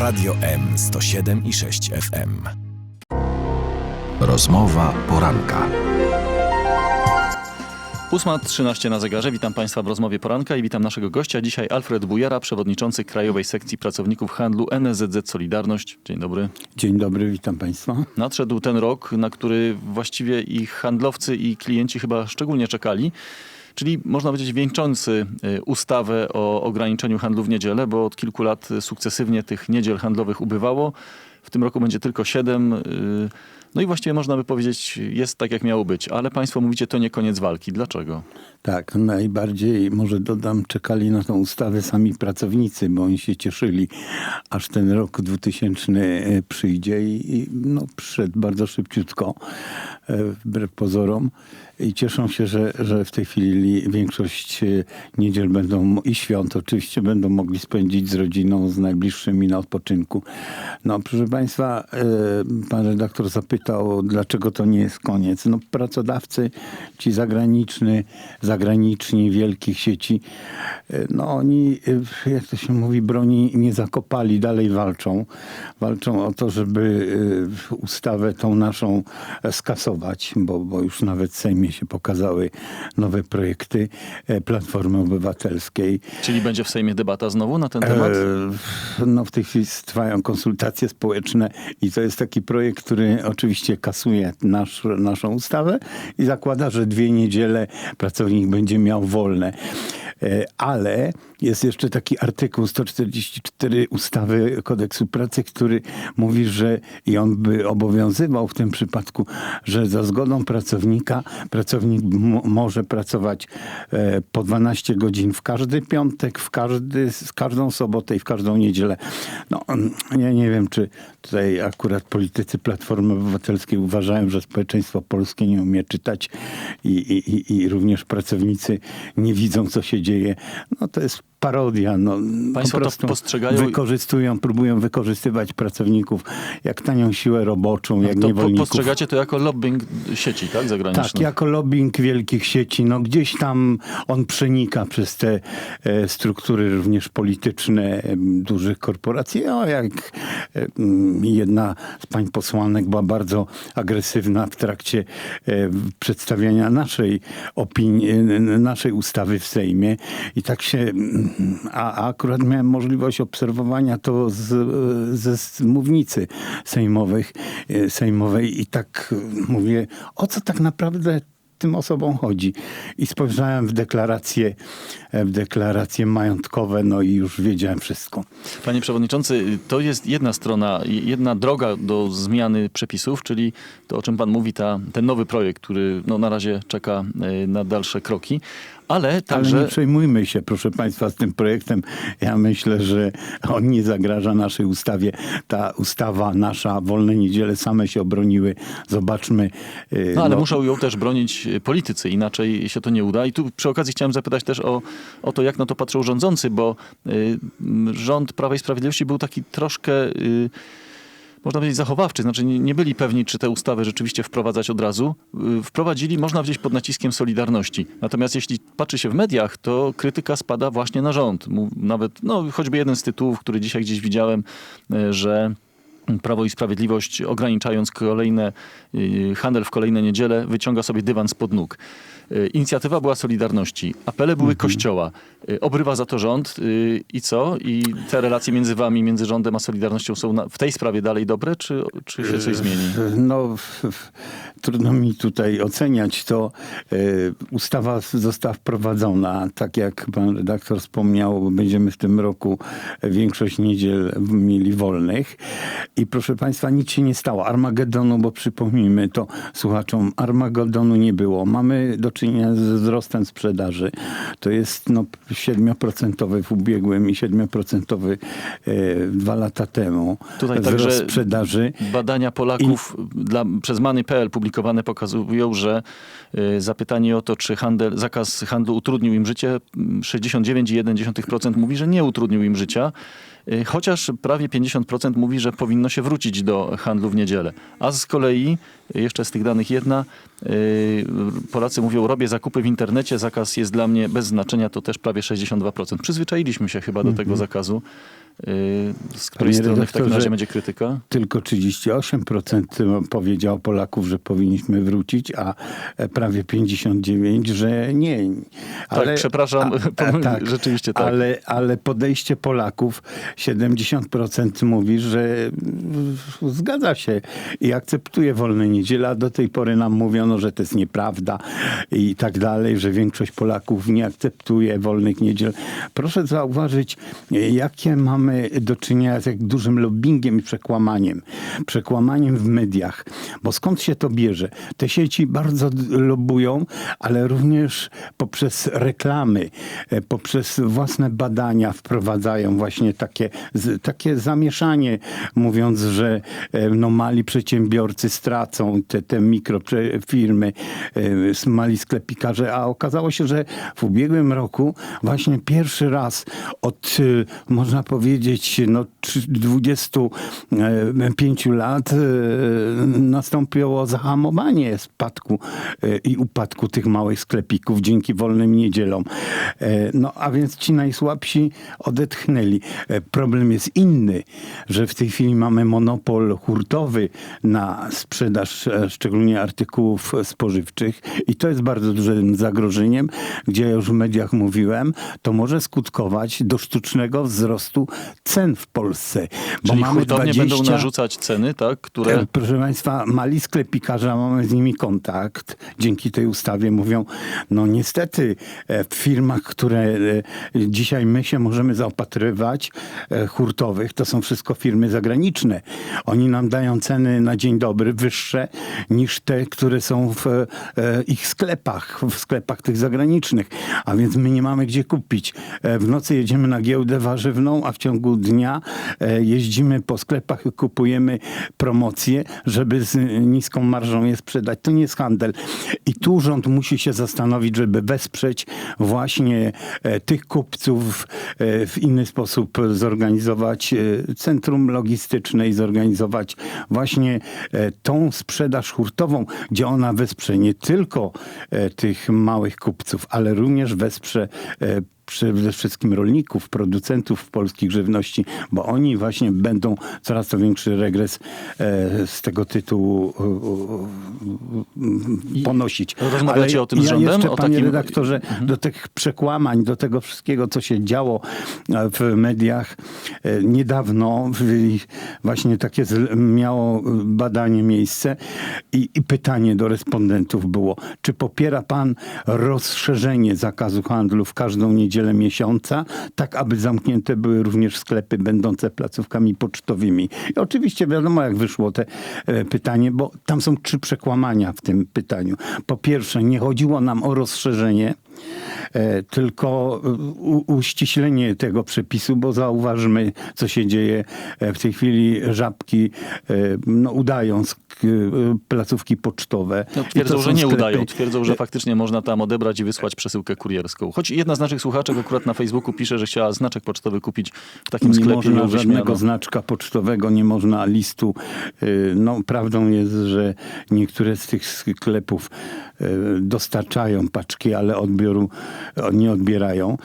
Radio M 107 i 6 FM. Rozmowa poranka. 8.13 na zegarze. Witam Państwa w rozmowie poranka i witam naszego gościa. Dzisiaj Alfred Bujara, przewodniczący Krajowej Sekcji Pracowników Handlu NSZZ Solidarność. Dzień dobry. Dzień dobry, witam Państwa. Nadszedł ten rok, na który właściwie i handlowcy i klienci chyba szczególnie czekali. Czyli można powiedzieć wieńczący y, ustawę o ograniczeniu handlu w niedzielę, bo od kilku lat sukcesywnie tych niedziel handlowych ubywało. W tym roku będzie tylko siedem. y, No i właściwie można by powiedzieć, jest tak jak miało być. Ale Państwo mówicie, to nie koniec walki. Dlaczego? Tak, najbardziej może dodam, czekali na tą ustawę sami pracownicy, bo oni się cieszyli, aż ten rok 2000 przyjdzie i, no, przyszedł bardzo szybciutko, e, wbrew pozorom. I cieszą się, że, że w tej chwili większość niedziel będą i świąt oczywiście będą mogli spędzić z rodziną, z najbliższymi na odpoczynku. No proszę Państwa, e, pan redaktor zapytał, dlaczego to nie jest koniec. No pracodawcy, ci zagraniczni, zagraniczni wielkich sieci, e, no oni, e, jak to się mówi, broni nie zakopali, dalej walczą. Walczą o to, żeby ustawę tą naszą skasować, bo, bo już nawet w Sejmie się pokazały nowe projekty Platformy Obywatelskiej. Czyli będzie w Sejmie debata znowu na ten temat? No w tej chwili trwają konsultacje społeczne i to jest taki projekt, który oczywiście kasuje nasz, naszą ustawę i zakłada, że dwie niedziele pracownik będzie miał wolne. E, Ale jest jeszcze taki artykuł 144 ustawy kodeksu pracy, który mówi, że i on by obowiązywał w tym przypadku, że za zgodą pracownika pracownik może pracować e, po 12 godzin w każdy piątek, w każdy, każdą sobotę i w każdą niedzielę. No, ja nie wiem, czy tutaj akurat politycy Platformy Obywatelskiej uważają, że społeczeństwo polskie nie umie czytać i, i, i, również pracownicy nie widzą, co się dzieje. No to jest parodia. No, Państwo po to postrzegają- Wykorzystują, próbują wykorzystywać pracowników jak tanią siłę roboczą, jak to niewolników. postrzegacie to jako lobbying sieci, tak? Zagranicznych. Tak, jako lobbying wielkich sieci, no gdzieś tam on przenika przez te e, struktury również polityczne em, dużych korporacji. O, jak e, m, jedna z pań posłanek była bardzo agresywna w trakcie e, przedstawiania naszej opinii, e, naszej ustawy w Sejmie i tak się, mm, a, akurat miałem możliwość obserwowania to z, ze z mównicy sejmowych, e, sejmowej i tak e, mówię, o co tak naprawdę tym osobom chodzi. I spojrzałem w deklaracje, w deklaracje majątkowe, no i już wiedziałem wszystko. Panie Przewodniczący, to jest jedna strona, jedna droga do zmiany przepisów, czyli to, o czym Pan mówi, ta, ten nowy projekt, który no, na razie czeka e, na dalsze kroki. Ale także... Ale nie przejmujmy się, proszę Państwa, z tym projektem. Ja myślę, że on nie zagraża naszej ustawie. Ta ustawa nasza, wolne niedziele same się obroniły. Zobaczmy. e, No ale muszą ją też bronić e, politycy, inaczej się to nie uda. I tu przy okazji chciałem zapytać też o, o to, jak na to patrzą rządzący, bo y, rząd Prawa i Sprawiedliwości był taki troszkę, y, można powiedzieć, zachowawczy. Znaczy nie, byli pewni, czy tę ustawę rzeczywiście wprowadzać od razu. Y, wprowadzili, można powiedzieć, pod naciskiem Solidarności. Natomiast jeśli patrzy się w mediach, to krytyka spada właśnie na rząd. Nawet, no choćby jeden z tytułów, który dzisiaj gdzieś widziałem, że Prawo i Sprawiedliwość, ograniczając kolejne, y, handel w kolejne niedziele, wyciąga sobie dywan spod nóg. Y, Inicjatywa była Solidarności, apele były Kościoła. Y, Obrywa za to rząd i co? I te relacje między wami, między rządem a Solidarnością są na, w tej sprawie dalej dobre, czy, czy się coś zmieni? No, trudno mi tutaj oceniać to. Ustawa została wprowadzona, tak jak pan redaktor wspomniał, będziemy w tym roku większość niedziel mieli wolnych. I proszę państwa, nic się nie stało. Armagedonu, bo przypomnijmy to słuchaczom, Armagedonu nie było. Mamy do czynienia ze wzrostem sprzedaży. To jest no, 7% w ubiegłym i 7% e, dwa lata temu. Tutaj wzrost także sprzedaży. Badania Polaków dla, przez Many.pl publikowane pokazują, że y, zapytanie o to, czy handel, zakaz handlu utrudnił im życie, mm, 69,1% mówi, że nie utrudnił im życia. Y, Chociaż prawie 50% mówi, że powinno się wrócić do handlu w niedzielę. A z kolei, jeszcze z tych danych jedna, y, Polacy mówią, robię zakupy w internecie, zakaz jest dla mnie bez znaczenia, to też prawie 62%. Przyzwyczailiśmy się chyba do tego zakazu. Z której Panie strony w takim razie będzie krytyka? Tylko 38% powiedział Polaków, że powinniśmy wrócić, a e, prawie 59%, że nie. Tak, przepraszam, rzeczywiście tak. Ale, ale podejście Polaków, 70% mówi, że zgadza się i akceptuje wolne niedziele, a do tej pory nam mówiono, że to jest nieprawda i tak dalej, że większość Polaków nie akceptuje wolnych niedziel. Proszę zauważyć, jakie mamy do czynienia z jak dużym lobbyingiem i przekłamaniem. Przekłamaniem w mediach. Bo skąd się to bierze? Te sieci bardzo lobują, ale również poprzez reklamy, e, poprzez własne badania wprowadzają właśnie takie, takie zamieszanie, mówiąc, że e, no, mali przedsiębiorcy stracą te, te mikrofirmy, e, mali sklepikarze, a okazało się, że w ubiegłym roku właśnie pierwszy raz od, można powiedzieć, no, trzy- 25 lat e, nastąpiło zahamowanie spadku e, i upadku tych małych sklepików dzięki wolnym niedzielom. E, No a więc ci najsłabsi odetchnęli. E, Problem jest inny, że w tej chwili mamy monopol hurtowy na sprzedaż e, szczególnie artykułów spożywczych i to jest bardzo dużym zagrożeniem, gdzie ja już w mediach mówiłem, to może skutkować do sztucznego wzrostu cen w Polsce. Czyli hurtownie będą narzucać ceny, tak, które... E, Proszę Państwa, mali sklepikarze, mamy z nimi kontakt. Dzięki tej ustawie mówią, no niestety e, w firmach, które e, dzisiaj my się możemy zaopatrywać, hurtowych, to są wszystko firmy zagraniczne. Oni nam dają ceny na dzień dobry wyższe niż te, które są w ich sklepach, w sklepach tych zagranicznych. A więc my nie mamy gdzie kupić. W nocy jedziemy na giełdę warzywną, a w ciągu dnia e, jeździmy po sklepach i kupujemy promocje, żeby z niską marżą je sprzedać. To nie jest handel. I tu rząd musi się zastanowić, żeby wesprzeć właśnie e, tych kupców e, w inny sposób zorganizować centrum logistyczne i zorganizować właśnie tą sprzedaż hurtową, gdzie ona wesprze nie tylko tych małych kupców, ale również wesprze przede wszystkim rolników, producentów polskich żywności, bo oni właśnie będą coraz to większy regres e, z tego tytułu ponosić. rozmawiacie Ale o tym z ja rządem? Jeszcze, O panie takim- redaktorze, do tych przekłamań, do tego wszystkiego, co się działo e, w mediach e, niedawno, właśnie takie z- miało badanie miejsce i, i pytanie do respondentów było, czy popiera pan rozszerzenie zakazu handlu w każdą niedzielę miesiąca, tak aby zamknięte były również sklepy będące placówkami pocztowymi. I oczywiście wiadomo, jak wyszło te e, pytanie, bo tam są trzy przekłamania w tym pytaniu. Po pierwsze, nie chodziło nam o rozszerzenie, tylko e, uściślenie tego przepisu, bo zauważmy, co się dzieje e, w tej chwili. Żabki e, no, udają e, placówki pocztowe. No, twierdzą, że nie sklepy- udają. Twierdzą, że faktycznie można tam odebrać i wysłać przesyłkę kurierską. Choć jedna z naszych słuchaczek akurat na Facebooku pisze, że chciała znaczek pocztowy kupić w takim Nie sklepie i można żadnego znaczka pocztowego, nie można listu. No, prawdą jest, że niektóre z tych sklepów dostarczają paczki, ale odbioru o, nie odbierają.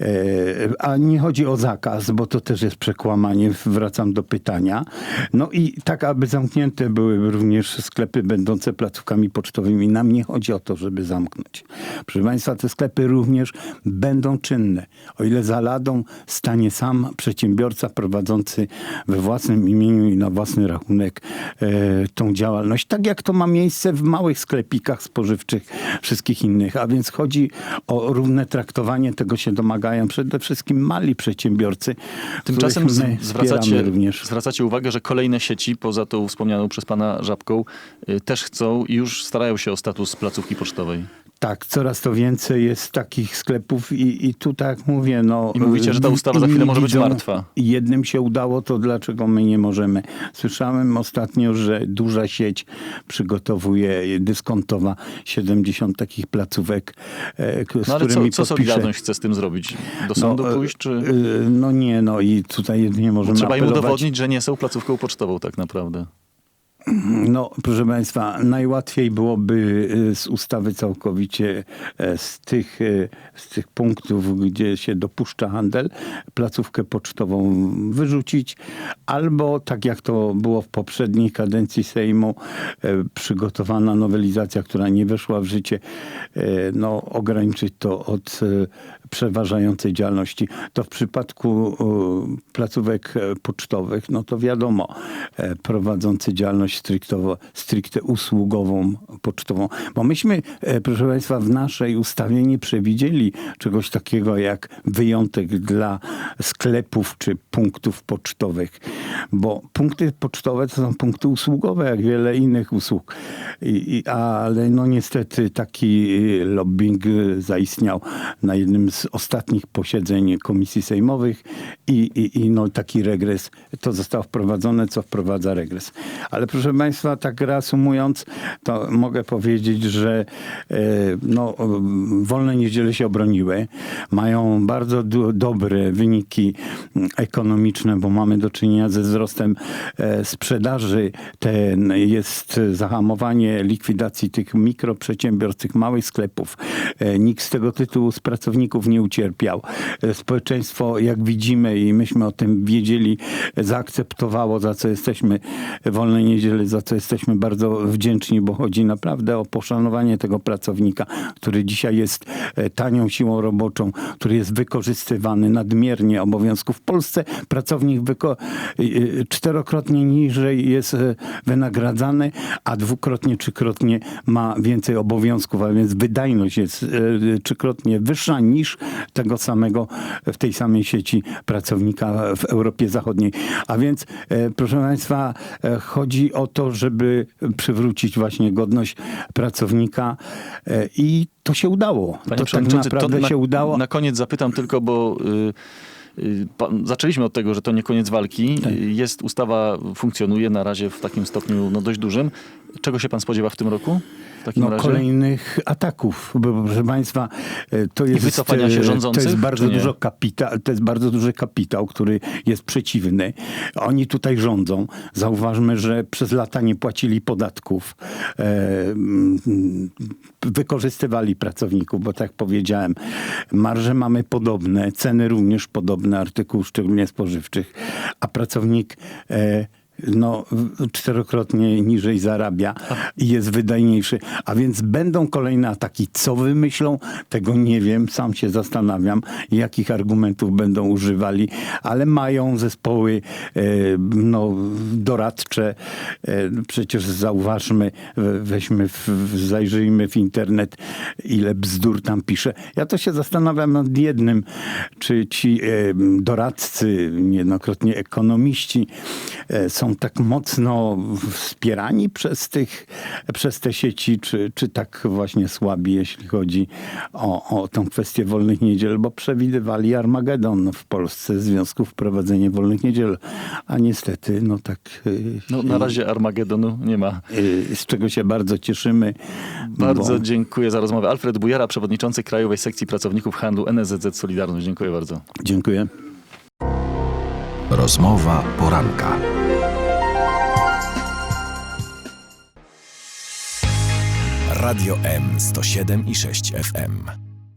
Y, A nie chodzi o zakaz, bo to też jest przekłamanie. Wracam do pytania. No i tak, aby zamknięte były również sklepy będące placówkami pocztowymi. Nam nie chodzi o to, żeby zamknąć. Proszę Państwa, te sklepy również będą czynne. O ile za ladą stanie sam przedsiębiorca prowadzący we własnym imieniu i na własny rachunek e, tą działalność. Tak jak to ma miejsce w małych sklepikach spożywczych, wszystkich innych. A więc chodzi o równe traktowanie. Tego się domagają przede wszystkim mali przedsiębiorcy. Tymczasem zwracacie, również. zwracacie uwagę, że kolejne sieci, poza tą wspomnianą przez pana Żabką, y, też chcą i już starają się o status placówki pocztowej. Tak, coraz to więcej jest takich sklepów i, i tu tak mówię, no... I mówicie, że ta ustawa za chwilę może być widzą- martwa. Jednym się udało, to dlaczego my nie możemy? Słyszałem ostatnio, że duża sieć przygotowuje, dyskontowa 70 takich placówek, e, z No ale co, którymi co podpisze. Solidarność chce z tym zrobić? Do sądu e, pójść, czy... e, No nie, no i tutaj jedynie możemy Trzeba im apelować. udowodnić, że nie są placówką pocztową tak naprawdę. No, proszę Państwa, najłatwiej byłoby y, z ustawy całkowicie e, z tych, e, z tych punktów, gdzie się dopuszcza handel, placówkę pocztową wyrzucić, albo tak jak to było w poprzedniej kadencji Sejmu, e, przygotowana nowelizacja, która nie weszła w życie, no, ograniczyć to od przeważającej działalności. To w przypadku placówek pocztowych, no to wiadomo, prowadzący działalność stricte, stricte usługową, pocztową. Bo myśmy, e, proszę Państwa, w naszej ustawie nie przewidzieli czegoś takiego jak wyjątek dla sklepów czy punktów pocztowych. Bo punkty pocztowe to są punkty usługowe, jak wiele innych usług. I, i, ale no niestety taki lobbying e, zaistniał na jednym z ostatnich posiedzeń komisji sejmowych i, i, i no taki regres, to zostało wprowadzone, co wprowadza regres. Ale proszę Państwa, tak reasumując, to mogę powiedzieć, że e, no, wolne niedziele się obroniły. Mają bardzo do, dobre wyniki m, ekonomiczne, bo mamy do czynienia ze wzrostem e, sprzedaży. Ten jest zahamowanie likwidacji tych mikroprzedsiębiorstw, tych małych sklepów. E, Nikt z tego tytułu z pracowników nie ucierpiał. Społeczeństwo, jak widzimy i myśmy o tym wiedzieli, zaakceptowało, za co jesteśmy wolne niedziele, za co jesteśmy bardzo wdzięczni, bo chodzi naprawdę o poszanowanie tego pracownika, który dzisiaj jest e, tanią siłą roboczą, który jest wykorzystywany nadmiernie obowiązków. W Polsce pracownik e, e, czterokrotnie niżej jest wynagradzany, a dwukrotnie, trzykrotnie ma więcej obowiązków, a więc wydajność jest trzykrotnie wyższa niż tego samego w tej samej sieci pracownika w Europie Zachodniej. A więc, e, proszę Państwa, e, chodzi o to, żeby przywrócić właśnie godność pracownika e, i to się udało. Panie to tak naprawdę na, się udało. Na koniec zapytam tylko, bo y, y, zaczęliśmy od tego, że to nie koniec walki. Tak. Jest ustawa, funkcjonuje na razie w takim stopniu no, dość dużym. Czego się pan spodziewa w tym roku? W takim No, razie? kolejnych ataków, bo proszę Państwa, e, to jest, e, to jest bardzo dużo kapitał, to jest bardzo duży kapitał, który jest przeciwny. Oni tutaj rządzą. Zauważmy, że przez lata nie płacili podatków. E, wykorzystywali pracowników, bo tak powiedziałem, marże mamy podobne, ceny również podobne artykułów, szczególnie spożywczych, a pracownik e, no, czterokrotnie niżej zarabia i jest wydajniejszy. A więc będą kolejne ataki. Co wymyślą, tego nie wiem. Sam się zastanawiam, jakich argumentów będą używali, ale mają zespoły e, no, doradcze. E, przecież zauważmy, we- weźmy, zajrzyjmy w internet, ile bzdur tam pisze. Ja to się zastanawiam nad jednym, czy ci e, doradcy, niejednokrotnie ekonomiści, e, są tak mocno wspierani przez, tych, przez te sieci, czy, czy tak właśnie słabi, jeśli chodzi o, o tą kwestię wolnych niedziel, bo przewidywali Armagedon w Polsce w związku z wprowadzeniem wolnych niedziel. A niestety, no tak. y, No, na razie Armagedonu nie ma. y, z czego się bardzo cieszymy. Bardzo bo- dziękuję za rozmowę. Alfred Bujara, przewodniczący Krajowej Sekcji Pracowników Handlu NSZZ Solidarność. Dziękuję bardzo. Dziękuję. Rozmowa poranka. Radio M 107 i 6 FM.